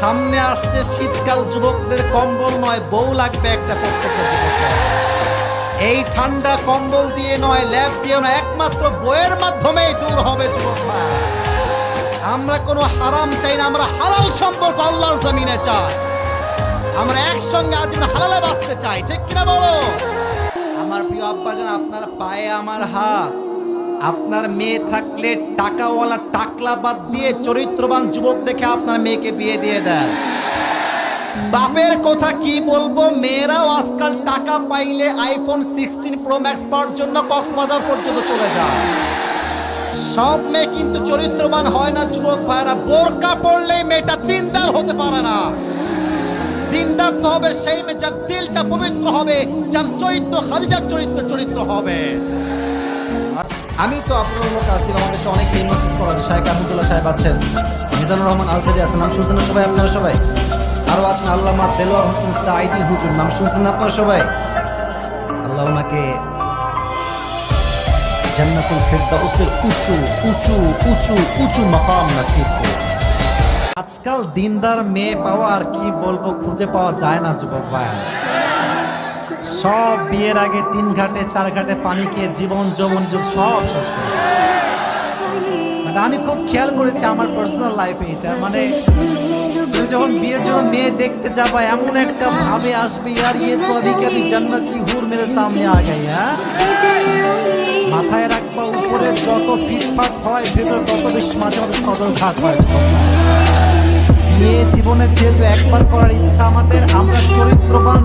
সামনে আসছে শীতকাল যুবকদের কম্বল নয়, বউ লাগবে একটা প্রত্যেকটা এই ঠান্ডা কম্বল দিয়ে নয় ল্যাব দিয়ে নয়, একমাত্র বইয়ের মাধ্যমেই দূর হবে যুবক আমরা কোনো হারাম চাই না, আমরা হালাল সম্পর্ক আল্লাহর জমিনে চাই। আমরা একসঙ্গে আজীবন হালালে বাঁচতে চাই, ঠিক কিনা বলো? আমার প্রিয় আব্বাজান, আপনার পায়ে আমার হাত। আপনার মেয়ে থাকলে টাকাওয়ালা টাকলা বাদ দিয়ে চরিত্রবান যুবক দেখে আপনার মেয়েকে বিয়ে দিয়ে দেন। বাপের কথা কি বলব? মেয়েরাও আজকাল টাকা পাইলে আইফোন সিক্সটিন প্রো ম্যাক্স পাওয়ার জন্য কক্সবাজার পর্যন্ত চলে যায়। সব মেয়ে কিন্তু চরিত্রবান হয় না যুবক ভাইরা বোরকা পড়লেই মেয়েটা দিনদার হতে পারে না। দিনদার তো হবে সেই মেয়ে যার দিলটা পবিত্র হবে, যার চরিত্র, খাদিজার চরিত্র চরিত্র হবে। আমি তো আপনার হলো কাসিম আমাদের অনেক ফেমাস স্কলার শাহেখ আহমদুল্লাহ সাহেব আছেন, মিজানুর রহমান আজহারি আছেন, নাম শুনছেন সবাই আপনারা সবাই? আরও আছেন আল্লামা দেলোয়ার হোসেন সাইদি হুজুর, নাম শুনছেন আপনারা সবাই? আল্লাহ ওনাকে জান্নাতুল ফেরদাউসের উঁচু উঁচু উঁচু উঁচু মাকাম নসিব আজকাল দিনদার মেয়ে পাওয়া আর কি বলব, খুঁজে পাওয়া যায় না, যুবক ভাই। সব বিয়ের আগে তিন ঘাটে, চার ঘাটে পানি খেয়ে জীবন যৌবন যুগ সব শেষ করে আমি খুব খেয়াল করেছি আমার পার্সোনাল লাইফে এটা। মানে যখন বিয়ের জন্য মেয়ে দেখতে যাবা, এমন একটা ভাবে আসবে আর ইয়ে তো আমি কবি কি হুর মেরে সামনে আ হ্যাঁ? মাথায় রাখবা, উপরে যত ফিটফাট হয়, ভেতরে তত বেশি মাঝে মাঝে সদর ঘাট হয়। বিয়ে জীবনে যেহেতু একবার করার ইচ্ছা আমাদের, আমরা চরিত্রবান